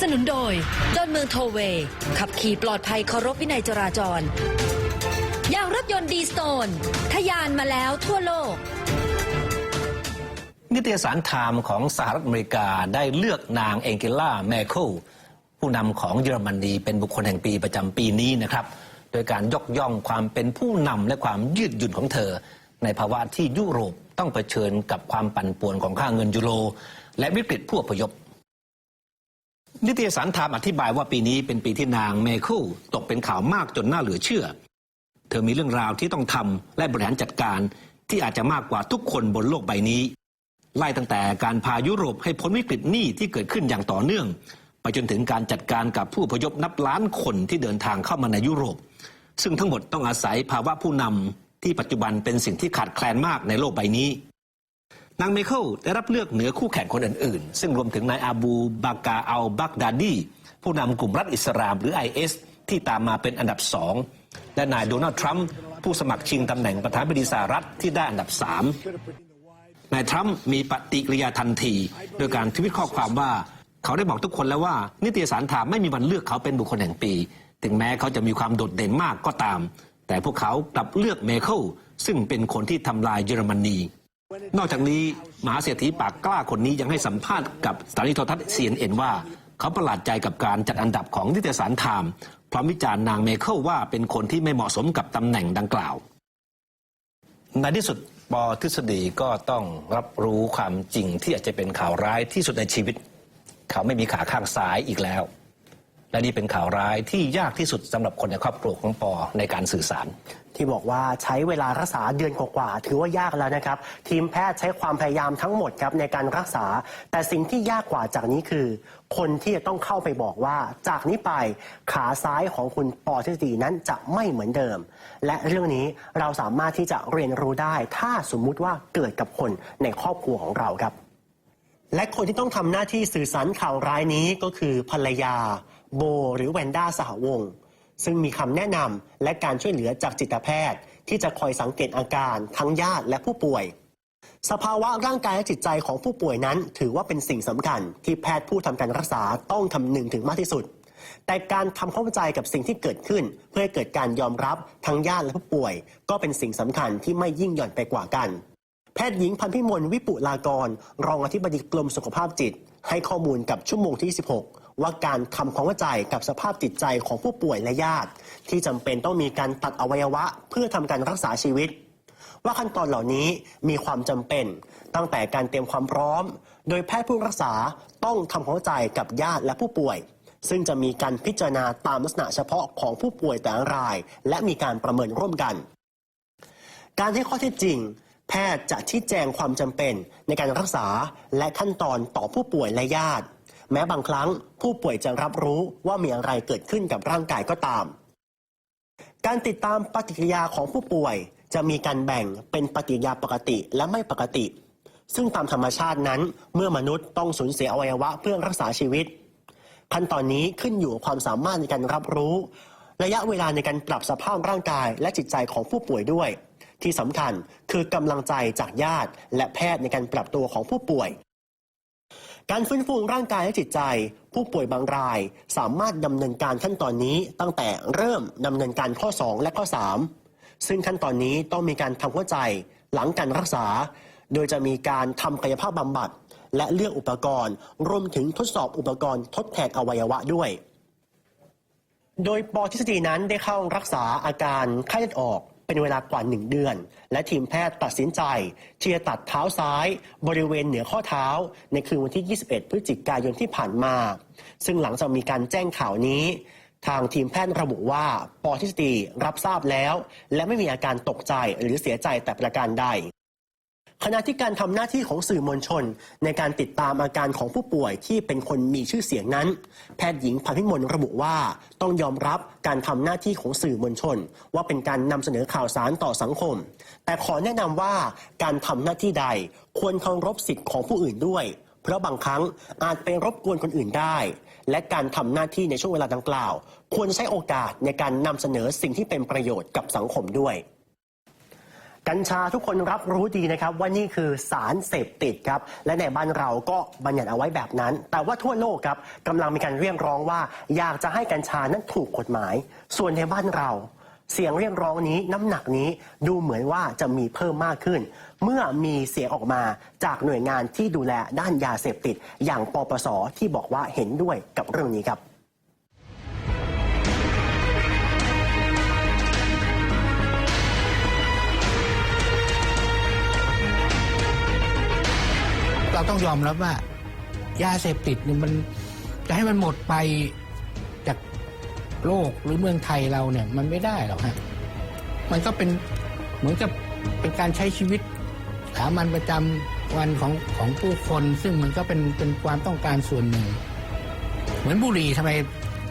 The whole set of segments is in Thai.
สนุนโดยดอนเมืองโทเวขับขี่ปลอดภัยเคารพวินัยจราจร ยางรถยนต์ดีสโตนทะยานมาแล้วทั่วโลก นิตยสารไทม์ของสหรัฐอเมริกาได้เลือกนางเองเกล่าแมเคิลผู้นำของเยอรมนีเป็นบุคคลแห่งปีประจำปีนี้นะครับ โดยการยกย่องความเป็นผู้นำและความยืดหยุ่นของเธอ ในภาวะที่ยุโรปต้องเผชิญกับความปั่นป่วนของค่าเงินยูโร และวิกฤตผู้อพยพ นิตยสารไทม์อธิบายว่าปีนี้เป็นปีที่นางเมเคิลตกเป็นข่าวมากจนน่าเหลือเชื่อ เธอมีเรื่องราวที่ต้องทำและบริหารจัดการที่อาจจะมากกว่าทุกคนบนโลกใบนี้ ไล่ตั้งแต่การพายุโรปให้พ้นวิกฤตหนี้ที่เกิดขึ้นอย่างต่อเนื่อง ไปจนถึงการจัดการกับผู้พยพนับล้านคนที่เดินทางเข้ามาในยุโรป ซึ่งทั้งหมดต้องอาศัยภาวะผู้นำที่ปัจจุบันเป็นสิ่งที่ขาดแคลนมากในโลกใบนี้ นางเมเคิลได้รับเลือกเหนือคู่แข่งคนอื่นๆ ซึ่งรวมถึงนายอาบูบากาอัลบักดาดีผู้นำกลุ่มรัฐอิสลามหรือ IS ที่ตามมาเป็นอันดับสองและนายโดนัลด์ทรัมป์ผู้สมัครชิงตำแหน่งประธานาธิบดีสหรัฐที่ได้อันดับสามนายทรัมป์มีปฏิกิริยาทันที โดยการทวิตข้อความว่า เขาได้บอกทุกคนแล้วว่า นิตยสารไทม์ไม่มีวันเลือกเขาเป็นบุคคลแห่งปี ถึงแม้เขาจะมีความโดดเด่นมากก็ตาม แต่พวกเขากลับเลือกเมเคิลซึ่งเป็นคนที่ทำลายเยอรมนี นอกจากนี้มหาเศรษฐีปากกล้าคนนี้ยังให้สัมภาษณ์กับสถานีโทรทัศน์ CNN ว่า เขาประหลาดใจกับการจัดอันดับของนิตยสารไทม์พร้อมวิจารณ์นางเมเคิลว่าเป็นคนที่ไม่เหมาะสมกับตำแหน่งดังกล่าว ในที่สุดปอทฤษฎีก็ต้องรับรู้ความจริงที่อาจจะเป็นข่าวร้ายที่สุดในชีวิต เขาไม่มีขาข้างซ้ายอีกแล้ว และนี่เป็นข่าวร้ายที่ยากที่สุดสำหรับคนในครอบครัวของปอในการสื่อสาร ที่บอกว่าใช้เวลารักษาเดือนกว่าๆถือว่ายากแล้วนะครับ ทีมแพทย์ใช้ความพยายามทั้งหมดครับในการรักษา แต่สิ่งที่ยากกว่าจากนี้คือ คนที่จะต้องเข้าไปบอกว่า จากนี้ไปขาซ้ายของคุณปอทฤษฎีนั้นจะไม่เหมือนเดิม และเรื่องนี้เราสามารถที่จะเรียนรู้ได้ ถ้าสมมุติว่าเกิดกับคนในครอบครัวของเราครับ และคนที่ต้องทำหน้าที่สื่อสารข่าวร้ายนี้ก็คือภรรยา โบหรือแวนด้าสหวงศ์ซึ่งมีคำแนะนำและการช่วยเหลือจากจิตแพทย์ ที่จะคอยสังเกตอาการทั้งญาติและผู้ป่วย สภาวะร่างกายและจิตใจของผู้ป่วยนั้น ถือว่าเป็นสิ่งสำคัญ ที่แพทย์ผู้ทำการรักษาต้องคำนึงถึงมากที่สุด แต่การทำความเข้าใจกับสิ่งที่เกิดขึ้น เพื่อให้เกิดการยอมรับทั้งญาติและผู้ป่วย ก็เป็นสิ่งสำคัญที่ไม่ยิ่งหย่อนไปกว่ากันแพทย์หญิงพันพิมลวิปุลากร รองอธิบดีกรมสุขภาพจิต ให้ข้อมูลกับชั่วโมงที่ 16 ว่าการทำความเข้าใจกับสภาพจิตใจของผู้ป่วยและญาติ ที่จำเป็นต้องมีการตัดอวัยวะ เพื่อทำการรักษาชีวิต ว่าขั้นตอนเหล่านี้มีความจำเป็น ตั้งแต่การเตรียมความพร้อม โดยแพทย์ผู้รักษาต้องทำความเข้าใจกับญาติและผู้ป่วย ซึ่งจะมีการพิจารณาตามลักษณะเฉพาะของผู้ป่วยแต่ละราย และมีการประเมินร่วมกัน การให้ข้อเท็จจริงแพทย์จะชี้แจงความจำเป็นในการรักษาและขั้นตอนต่อผู้ป่วยและญาติ แม้บางครั้งผู้ป่วยจะรับรู้ว่ามีอะไรเกิดขึ้นกับร่างกายก็ตาม การติดตามปฏิกิริยาของผู้ป่วยจะมีการแบ่งเป็นปฏิกิริยาปกติและไม่ปกติ ซึ่งตามธรรมชาตินั้น เมื่อมนุษย์ต้องสูญเสียอวัยวะเพื่อรักษาชีวิต ขั้นตอนนี้ขึ้นอยู่ความสามารถในการรับรู้ ระยะเวลาในการปรับสภาพร่างกายและจิตใจของผู้ป่วยด้วย ที่สำคัญคือกำลังใจจากญาติ และแพทย์ในการปรับตัวของผู้ป่วย การฟื้นฟูร่างกายและจิตใจ ผู้ป่วยบางราย สามารถดำเนินการขั้นตอนนี้ตั้งแต่เริ่มดำเนินการข้อ 2 และข้อ 3 ซึ่งขั้นตอนนี้ต้องมีการทำเข้าใจหลังการรักษา โดยจะมีการทำกายภาพบำบัด และเลือกอุปกรณ์ รวมถึงทดสอบอุปกรณ์ทดแทนอวัยวะด้วย โดยปอทฤษฎีนั้นได้เข้ารักษาอาการไข้เลือดออก เป็นเวลากว่าหนึ่งเดือน และทีมแพทย์ตัดสินใจที่จะตัดเท้าซ้าย บริเวณเหนือข้อเท้า ในคืนวันที่ 21 พฤศจิกายนที่ผ่านมา ซึ่งหลังจากมีการแจ้งข่าวนี้ทางทีมแพทย์ระบุว่าปอทฤษฎีรับทราบแล้ว และไม่มีอาการตกใจหรือเสียใจแต่ประการใด ขณะที่การทำหน้าที่ของสื่อมวลชน ในการติดตามอาการของผู้ป่วยที่เป็นคนมีชื่อเสียงนั้น แพทย์หญิงพันพิมลระบุว่า ต้องยอมรับการทำหน้าที่ของสื่อมวลชน ว่าเป็นการนำเสนอข่าวสารต่อสังคม แต่ขอแนะนำว่าการทำหน้าที่ใดควรเคารพสิทธิ์ของผู้อื่นด้วยเพราะบางครั้งอาจไปรบกวนคนอื่นได้ และการทำหน้าที่ในช่วงเวลาดังกล่าว ควรใช้โอกาสในการนำเสนอสิ่งที่เป็นประโยชน์กับสังคมด้วย กัญชาทุกคนรับรู้ดีนะครับว่านี่คือสารเสพติดครับและในบ้านเราก็บัญญัติเอาไว้แบบนั้น แต่ว่าทั่วโลกครับกำลังมีการเรียกร้องว่า อยากจะให้กัญชานั้นถูกกฎหมาย ส่วนในบ้านเราเสียงเรียกร้องนี้น้ำหนักนี้ดูเหมือนว่าจะมีเพิ่มมากขึ้น เมื่อมีเสียงออกมาจากหน่วยงานที่ดูแลด้านยาเสพติด อย่างปปสที่บอกว่าเห็นด้วยกับเรื่องนี้ครับ เราต้องยอมรับว่า ยาเสพติดเนี่ยมันจะให้มันหมดไปจากโลกหรือเมืองไทยเราเนี่ย มันไม่ได้หรอกฮะมันก็เป็นเหมือนกับเป็นการใช้ชีวิตสามัญประจำวันของของผู้คน ซึ่งมันก็เป็นเป็นความต้องการส่วนหนึ่ง เหมือนบุหรี่ทำไม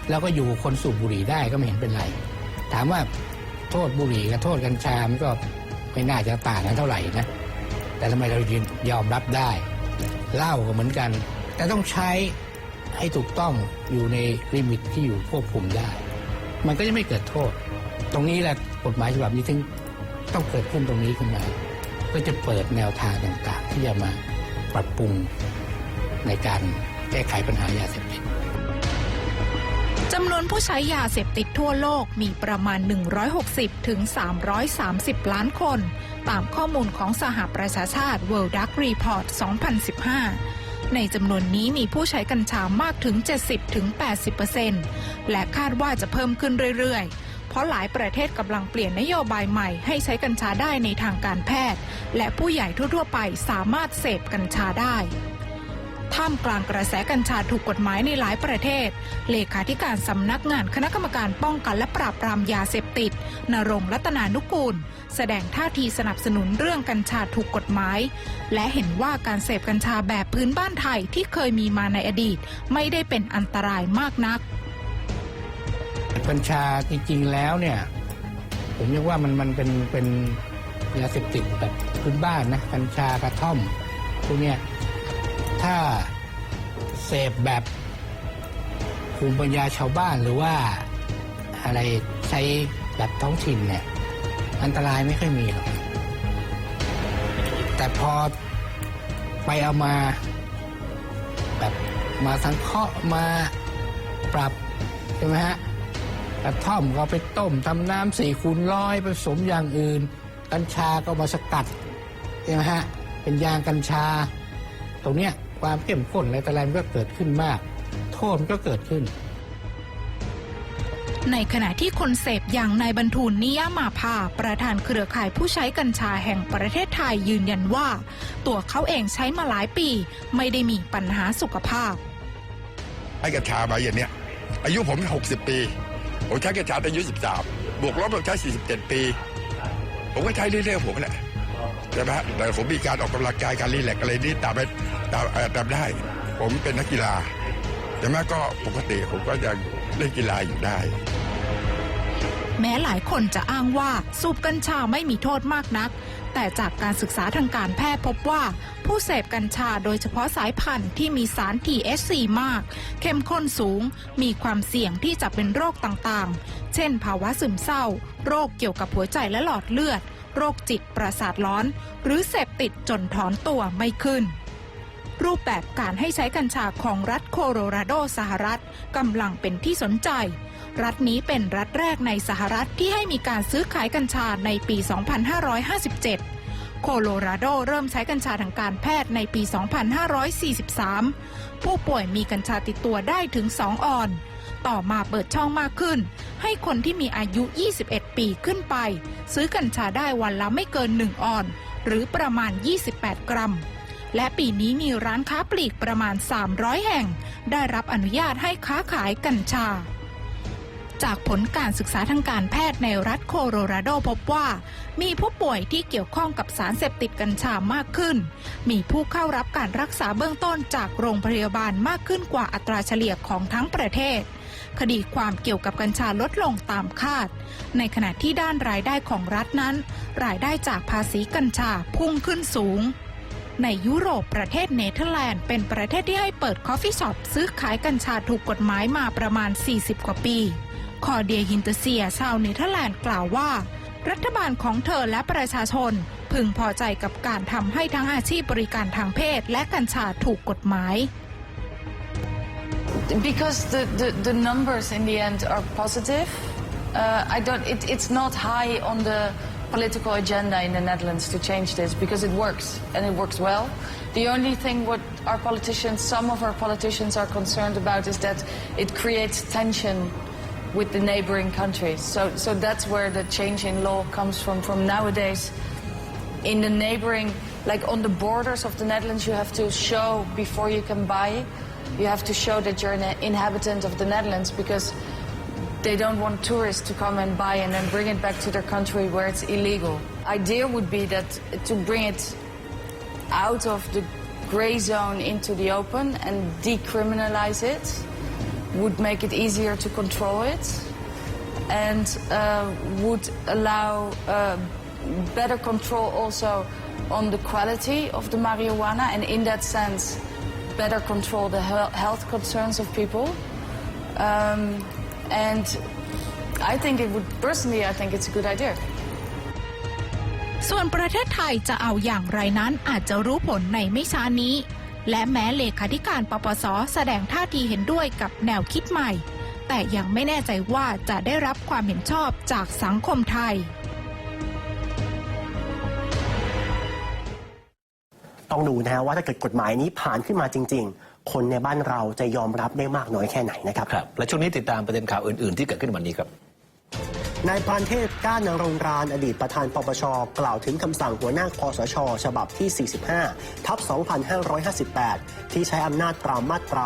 เราก็อยู่คนสูบบุหรี่ได้ก็ไม่เห็นเป็นไร ถามว่าโทษบุหรี่กับโทษกัญชามันก็ไม่น่าจะต่างกันเท่าไหร่นะแต่ทำไมเรายืนยอมรับได้ เหล้าก็เหมือนกัน แต่ต้องใช้ให้ถูกต้องอยู่ในลิมิตที่อยู่ควบคุมได้ มันก็จะไม่เกิดโทษ ตรงนี้แหละกฎหมายฉบับนี้ถึงต้องเกิดขึ้นตรงนี้ขึ้นมาเพื่อจะเปิดแนวทางต่างๆ ที่จะมาปรับปรุงในการแก้ไขปัญหายาเสพติดจำนวนผู้ใช้ยาเสพติดทั่วโลกมีประมาณ 160ถึง330 ล้านคน ตามข้อมูลของสหประชาชาติ World Drug Report 2015 ในจำนวนนี้มีผู้ใช้กัญชามากถึง 70-80%และคาดว่าจะเพิ่มขึ้นเรื่อยๆ เพราะหลายประเทศกำลังเปลี่ยนนโยบายใหม่ให้ใช้กัญชาได้ในทางการแพทย์ และผู้ใหญ่ทั่วๆไปสามารถเสพกัญชาได้ ท่ามกลางกระแสกัญชาถูกกฎหมายในหลายประเทศ เลขาธิการสำนักงานคณะกรรมการป้องกันและปราบปรามยาเสพติด นรงรัตนานุกูล แสดงท่าทีสนับสนุนเรื่องกัญชาถูกกฎหมาย และเห็นว่าการเสพกัญชาแบบพื้นบ้านไทยที่เคยมีมาในอดีต ไม่ได้เป็นอันตรายมากนัก กัญชาจริงๆแล้วเนี่ย ผมเรียกว่ามันมันเป็นเป็นยาเสพติดแบบพื้นบ้านนะกัญชากระท่อมพวกเนี้ย ถ้าเสพแบบภูมิปัญญาชาวบ้านหรือว่าอะไรใช้แบบท้องถิ่นเนี่ย อันตรายไม่ค่อยมีหรอกแต่พอไปเอามาแบบมาสังเคราะห์มาปรับใช่ไหมฮะกระท่อมก็ไปต้มทำน้ำสี่คูณร้อยผสมอย่างอื่น กัญชาก็มาสกัดใช่ไหมฮะเป็นยางกัญชา ตรงเนี้ย ความเข้มข้นอะไรแต่อะไรมันก็เกิดขึ้นมาก โทษมันก็เกิดขึ้น ในขณะที่คนเสพอย่างนายบรรทูลนิยามาภาประธานเครือข่ายผู้ใช้กัญชาแห่งประเทศไทยยืนยันว่า ตัวเขาเองใช้มาหลายปี ไม่ได้มีปัญหาสุขภาพให้กัญชามาอย่างเนี้ยอายุผม 60 ปี ผมใช้กัญชาตั้งอายุ 13 บวกลบผมใช้ 47 ปี ผมก็ใช้เรื่อยๆผมแหละใช่ไหมแต่ผมมีการออกกำลังกายการรีแลกอะไรนี่ตามไปตามตามได้ ผมเป็นนักกีฬาใช่ไหมก็ปกติผมก็ยังเล่นกีฬาอยู่ได้ แม้หลายคนจะอ้างว่าสูบกัญชาไม่มีโทษมากนัก แต่จากการศึกษาทางการแพทย์พบว่า ผู้เสพกัญชาโดยเฉพาะสายพันธุ์ที่มีสาร THC มาก เข้มข้นสูง มีความเสี่ยงที่จะเป็นโรคต่างๆ เช่น ภาวะซึมเศร้า โรคเกี่ยวกับหัวใจและหลอดเลือด โรคจิตประสาทร้อน หรือเสพติดจนถอนตัวไม่ขึ้น รูปแบบการให้ใช้กัญชาของรัฐโคโลราโดสหรัฐกำลังเป็นที่สนใจ รัฐนี้เป็นรัฐแรกในสหรัฐที่ให้มีการซื้อขายกัญชาในปี 2557โคโลราโดเริ่มใช้กัญชาทางการแพทย์ในปี 2543 ผู้ป่วยมีกัญชาติดตัวได้ถึง 2 ออน ต่อมาเปิดช่องมากขึ้น ให้คนที่มีอายุ 21 ปีขึ้นไป ซื้อกัญชาได้วันละไม่เกิน 1 ออน หรือประมาณ 28 กรัม และปีนี้มีร้านค้าปลีกประมาณ 300 แห่ง ได้รับอนุญาตให้ค้าขายกัญชา จากผลการศึกษาทางการแพทย์ในรัฐโคโลราโดพบว่า มีผู้ป่วยที่เกี่ยวข้องกับสารเสพติดกัญชามากขึ้น มีผู้เข้ารับการรักษาเบื้องต้นจากโรงพยาบาลมากขึ้นกว่าอัตราเฉลี่ยของทั้งประเทศ คดีความเกี่ยวกับกัญชาลดลงตามคาด ในขณะที่ด้านรายได้ของรัฐนั้น รายได้จากภาษีกัญชาพุ่งขึ้นสูงในยุโรปประเทศเนเธอร์แลนด์เป็นประเทศที่ให้เปิดคอฟฟี่ช็อปซื้อขายกัญชาถูกกฎหมายมาประมาณ 40 กว่าปี คอเดียฮินเตเซียชาวเนเธอร์แลนด์กล่าวว่า รัฐบาลของเธอและประชาชน พึงพอใจกับการทำให้ทั้งอาชีพบริการทางเพศและกัญชาถูกกฎหมาย because the, the, the numbers in the end are positive. Uh, I don't. It, it's not high on the political agenda in the Netherlands to change this because it works and it works well. The only thing what our politicians, some of our politicians, are concerned about is that it creates tension with the neighboring countries. So, so that's where the change in law comes from. From nowadays, in the neighboring, like on the borders of the Netherlands, you have to show before you can buy, you have to show that you're an inhabitant of the Netherlands because they don't want tourists to come and buy and then bring it back to their country where it's illegal. Idea would be that to bring it out of the gray zone into the open and decriminalize it would make it easier to control it and uh, would allow uh, better control also on the quality of the marijuana and in that sense better control the he- health concerns of people um, and I think it would personally I think it's a good idea ส่วนประเทศไทยจะเอาอย่างไรนั้นอาจจะรู้ผลในไม่ช้านี้ และแม้เลขาธิการปปส แสดงท่าทีเห็นด้วยกับแนวคิดใหม่ แต่ยังไม่แน่ใจว่าจะได้รับความเห็นชอบจากสังคมไทย ต้องดูนะฮะว่าถ้าเกิดกฎหมายนี้ผ่านขึ้นมาจริง ๆ คนในบ้านเราจะยอมรับได้มากน้อยแค่ไหนนะครับ ครับ และช่วงนี้ติดตามประเด็นข่าวอื่น ๆ ที่เกิดขึ้นวันนี้ครับ นายปานเทพก้านรงรานอดีตประธานปปช กล่าวถึงคำสั่งหัวหน้าคอสช ฉบับที่ 45 ทับ 2558 ที่ใช้อำนาจตามมาตรา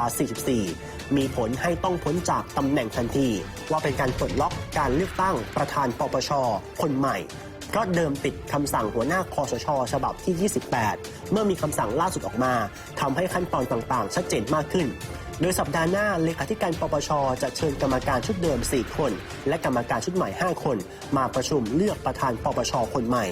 44 มีผลให้ต้องพ้นจากตำแหน่งทันที ว่าเป็นการปลดล็อกการเลือกตั้งประธานปปช คนใหม่ เพราะเดิมติดคำสั่งหัวหน้าคอสช ฉบับที่ 28 เมื่อมีคำสั่งล่าสุดออกมาทำให้ขั้นตอนต่างๆ ชัดเจนมากขึ้น โดยสัปดาห์หน้าเลขาธิการปปชจะเชิญกรรมการชุดเดิม 4 คน และกรรมการชุดใหม่ 5 คน มาประชุมเลือกประธานปปชคนใหม่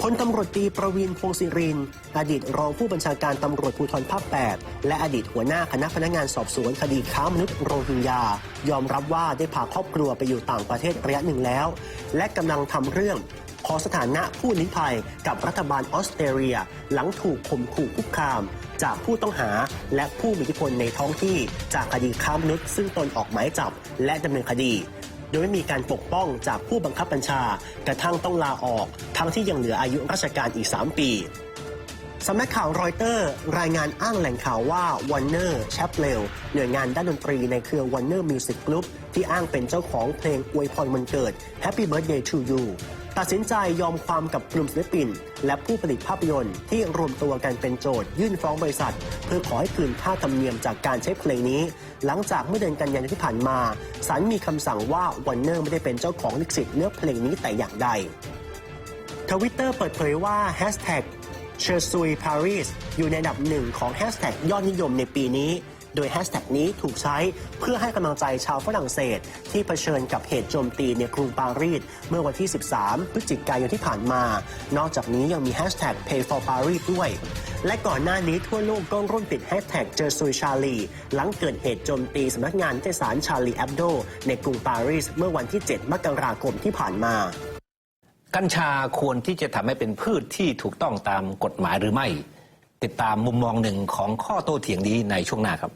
พลตำรวจตรีประวินพงศิริน อดีตรองผู้บัญชาการตำรวจภูธรภาค 8 และอดีตหัวหน้าคณะพนักงานสอบสวนคดีค้ามนุษย์โรฮิงญา ยอมรับว่าได้พาครอบครัวไปอยู่ต่างประเทศระยะหนึ่งแล้ว และกำลังทำเรื่อง ขอสถานะผู้ลี้ภัยกับรัฐบาลออสเตรเลีย หลังถูกข่มขู่คุกคาม จากผู้ต้องหาและผู้มีอิทธิพลในท้องที่จากคดีค้ามนุษย์ซึ่งตนออกหมายจับและดำเนินคดี โดยไม่มีการปกป้องจากผู้บังคับบัญชากระทั่งต้องลาออก ทั้งที่ยังเหลืออายุราชการอีก 3 ปีสำนักข่าวรอยเตอร์ รายงานอ้างแหล่งข่าวว่า Warner c h a p l e l หน่วยงานด้านดนตรีในเครือ Warner Music Group ที่อ้างเป็นเจ้าของเพลงอวยพรวันเกิด Happy Birthday to You ตัดสินใจยอมความกับกลุ่มศิลปิน และผู้ผลิตภาพยนตร์ที่รวมตัวกันเป็นโจทยื่นฟ้องบริษัท เพื่อขอให้คืนค่าธรรมเนียมจากการใช้เพลงนี้ หลังจากเมื่อเดือนกันยายนที่ผ่านมาศาลมีคำสั่งว่า Warner ไม่ได้เป็นเจ้าของลิขสิทธิ์เนื้อเพลงนี้แต่อย่างใดทวิตเตอร์เปิดเผยว่า Hashtag เชอร์ซุยปารีสอยู่ในอันดับหนึ่งของแฮชแท็กยอดนิยมในปีนี้ โดยแฮชแท็กนี้ถูกใช้เพื่อให้กำลังใจชาวฝรั่งเศส ที่เผชิญกับเหตุโจมตีในกรุงปารีสเมื่อวันที่ 13 พฤศจิกายนที่ผ่านมา นอกจากนี้ยังมีแฮชแท็ก Pay for Paris ด้วย และก่อนหน้านี้ทั่วโลกก็ร่วมติดแฮชแท็กเจอซุยชาลีหลังเกิดเหตุโจมตีสำนักงานนิตยสารชาลีแอบโด ในกรุงปารีสเมื่อวันที่ 7 มกราคมที่ผ่านมากัญชาควรที่จะทำให้เป็นพืชที่ถูกต้องตามกฎหมายหรือไม่ ติดตามมุมมองหนึ่งของข้อโต้เถียงนี้ในช่วงหน้าครับ